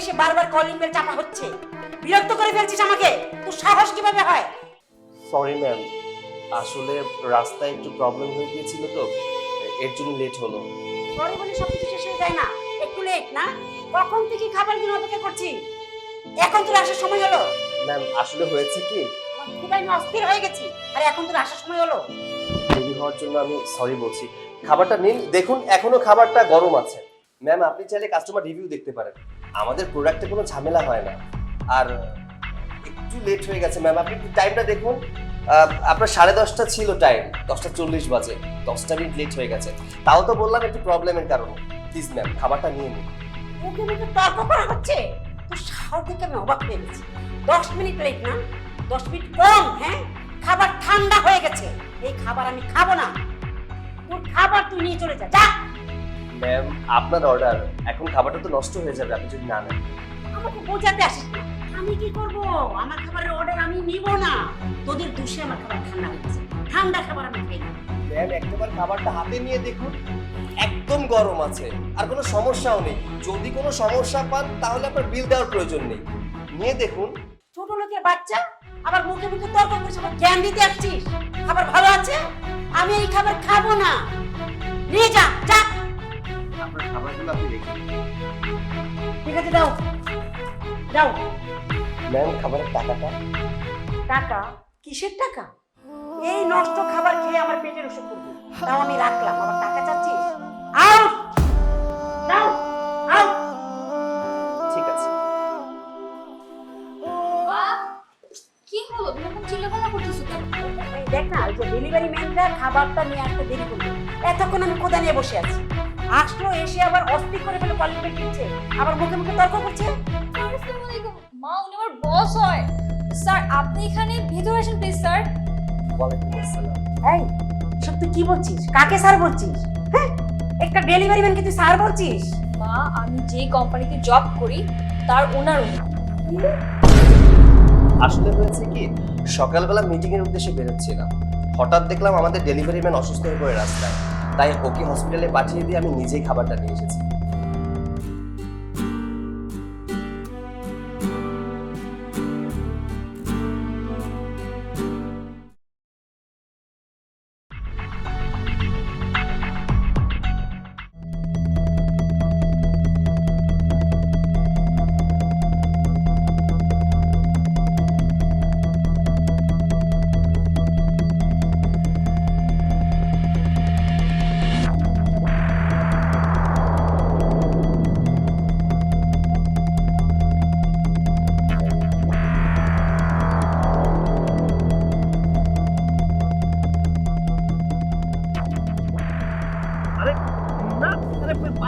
এসে বারবার calling bell চাপা হচ্ছে। বিরক্ত করে ফেলছিস আমাকে? তোর সাহস কীভাবে হয়? সরি ম্যাম আসলে রাস্তায় একটু প্রবলেম হয়ে গিয়েছিল তো এর জন্য লেট হলো। বড় বলে সব কিছু শেষ হয়ে যায় না। একটু লেট না? কখন থেকে খাবার জন্য অপেক্ষা করছি? এখন তোর আসার সময় হলো। ম্যাম আসলে হয়েছে কি? আমি অস্থির হয়ে গেছি। আর এখন তোর আসার সময় হলো। দেরি হওয়ার জন্য আমি সরি বলছি। খাবারটা নিন। দেখুন এখনও খাবারটা গরম আছে। ম্যাম আপনি চাইলে কাস্টমার রিভিউ দেখতে পারেন। আমাদের প্রোডাক্টে কোনো ঝামেলা হয় না। আর একটু লেট হয়ে গেছে ম্যাম আপনি একটু টাইমটা দেখুন। আপনার সাড়ে দশটা ছিল টাইম দশটা চল্লিশ বাজে। দশটা মিনিট লেট হয়ে গেছে। তাও তো বললাম একটু প্রবলেমের কারণে। প্লিজ ম্যাম খাবারটা নিয়ে নিন। মুখে মুখে তর্ক করা আমি অবাক হয়ে গেছি। দশ মিনিট লেট না, দশ মিনিট কম হ্যাঁ? খাবার ঠান্ডা হয়ে গেছে। এই খাবার আমি খাব না। তোর খাবার তুই নিয়ে চলে যা। যা। ম্যাম আপনার অর্ডার এখন খাবারটা তো নষ্ট হয়ে যাবে আপনি যদি না নেন। আমাকে বোঝাতে আসিস আমি কি করব? আমার খাবারের অর্ডার আমি নিব না। তোদের দোষে আমার খাবার ঠান্ডা হয়ে গেছে। ঠান্ডা খাবার আমি খাই না ম্যাম একটাবার খাবারটা হাতে নিয়ে দেখুন একদম গরম আছে আর কোনো সমস্যাও নেই। যদি কোনো সমস্যা পান তাহলে আপনার বিল দেওয়ার প্রয়োজন নেই। নিয়ে দেখুন। ছোট লোকের বাচ্চা আবার মুখে মুখে তর্ক করছিস আবার জ্ঞান দিতে আসছিস। খাবার ভালো আছে? আমি এই খাবার খাব না। নিয়ে যা যা। আপনার খাবারগুলো আপনি রেখে ঠিক আছে দাও। দাও। ম্যাম খাবারের টাকাটা? টাকা? কিসের টাকা? এই নষ্ট খাবার খেয়ে আমার পেটের অসুখ করবে। তাও আমি রাখলাম। আবার টাকা চাচ্ছিস? আউট! দাও! আউট! ঠিক আছে। কি হলো? তুমি এখন চিল্লাপাল্লা করতেছো কেন? দেখ না ওই যে ডেলিভারি ম্যানটা খাবারটা নিয়ে আসতে দেরি করল। এতক্ষণ আমি কোদা নিয়ে বসে আছি। আসলো এসে আবার অস্থির করে ফেলে কলিং টিপছে আবার মুখে মুখে তর্ক করছে। মা উনি আমার বস হয়। স্যার আপনি এখানে ভিতরে আসেন প্লিজ স্যার। ওয়ালাইকুম আসসালাম। এই সব তুই কি বলছিস? কাকে স্যার বলছিস? হ্যাঁ একটা ডেলিভারি ম্যানকে তুই স্যার বলছিস? মা আমি যে কোম্পানিতে জব করি তার ওনার আসলে হয়েছে কি সকালবেলা মিটিং এর উদ্দেশ্যে বেরোচ্ছিলাম। হঠাৎ দেখলাম আমাদের ডেলিভারি ম্যান অসুস্থ হয়ে পড়ে রাস্তায়। তাই ওকে হসপিটালে পাঠিয়ে দিয়ে আমি নিজেই খাবারটা নিয়ে এসেছি।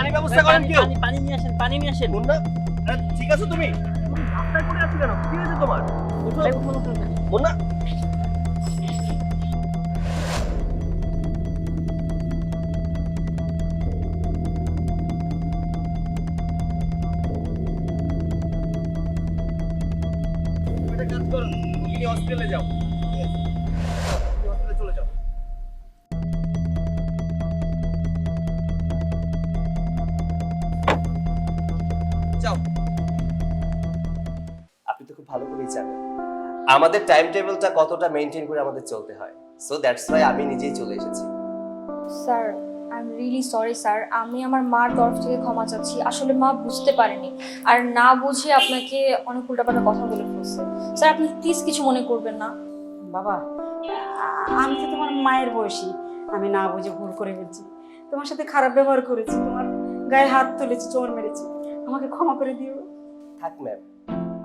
পানি ব্যবস্থা করেন কেউ? পানি নিয়ে আসেন পানি নিয়ে আসেন। মুন্না ঠিক আছে তুমি? তুমি রাস্তায় পড়ে আছো কেন? কি হয়েছে তোমার। মুন্না। হসপিটালে যাও। আমাদের টাইম টেবিলটা কতটা মেনটেন করে আমাদের চলতে হয়। সো দ্যাটস ওয়াই আমি নিজেই চলে এসেছি। Sir I am really sorry sir আমি আমার মার তরফ থেকে ক্ষমা চাচ্ছি। আসলে মা বুঝতে পারেনি। আর না বুঝে আপনাকে অনেক উল্টাপাল্টা কথা বলে ফেলছে। স্যার আপনি প্লিজ কিছু মনে করবেন না। বাবা আমি তো তোমার মায়ের বয়সী। আমি না বুঝে ভুল করে ফেলছি। তোমার সাথে খারাপ ব্যবহার করেছি। তোমার গায়ে হাত তুলেছি চোর মেরেছি। আমাকে ক্ষমা করে দিও। থাক ম্যাম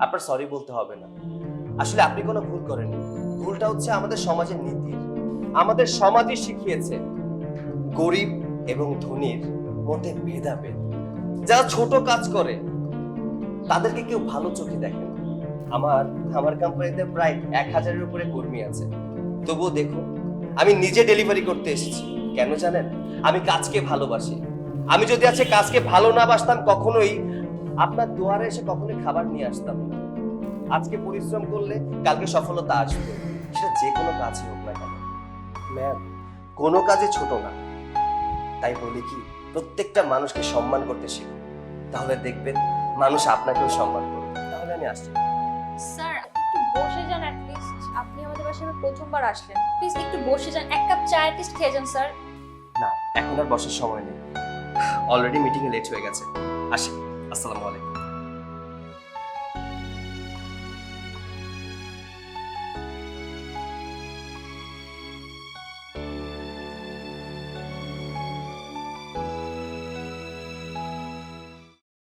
আপনার সরি বলতে হবে না। আসলে আপনি কোনো ভুল করেননি ভুলটা হচ্ছে আমাদের সমাজের নীতি। আমাদের সমাজই শিখিয়েছে, গরিব এবং ধনীর মধ্যে ভেদাভেদ। যারা ছোট কাজ করে, তাদেরকে কেউ ভালো চোখে দেখে না। আমার আমার কোম্পানিতে প্রায় এক হাজারের উপরে কর্মী আছে। তবুও দেখুন, আমি নিজে ডেলিভারি করতে এসেছি। কেন জানেন? আমি কাজকে ভালোবাসি। আমি যদি আছে কাজকে ভালো না বাসতাম, কখনোই আপনার দুয়ারে এসে কখনোই খাবার নিয়ে আসতাম না। আজকে পরিশ্রম করলে কালকে সফলতা আসবে। সেটা যে কোনো কাজই হোক না কেন। ম্যাম। কোনো কাজে ছোট না। তাই বলি কি প্রত্যেকটা মানুষকে সম্মান করতে শিখুন তাহলে দেখবেন মানুষ আপনাকেও সম্মান করবে। তাহলে আমি আসছি। স্যার একটু বসে যান অ্যাটলিস্ট আপনি আমাদের বাসায় প্রথমবার আসলেন। প্লিজ একটু বসে যান। এক কাপ চা অ্যাটলিস্ট খেয়ে যান স্যার। না এখন আর বসার সময় নেই। অলরেডি মিটিংয়ে লেট হয়ে গেছে। আসি। আসসালামু আলাইকুম।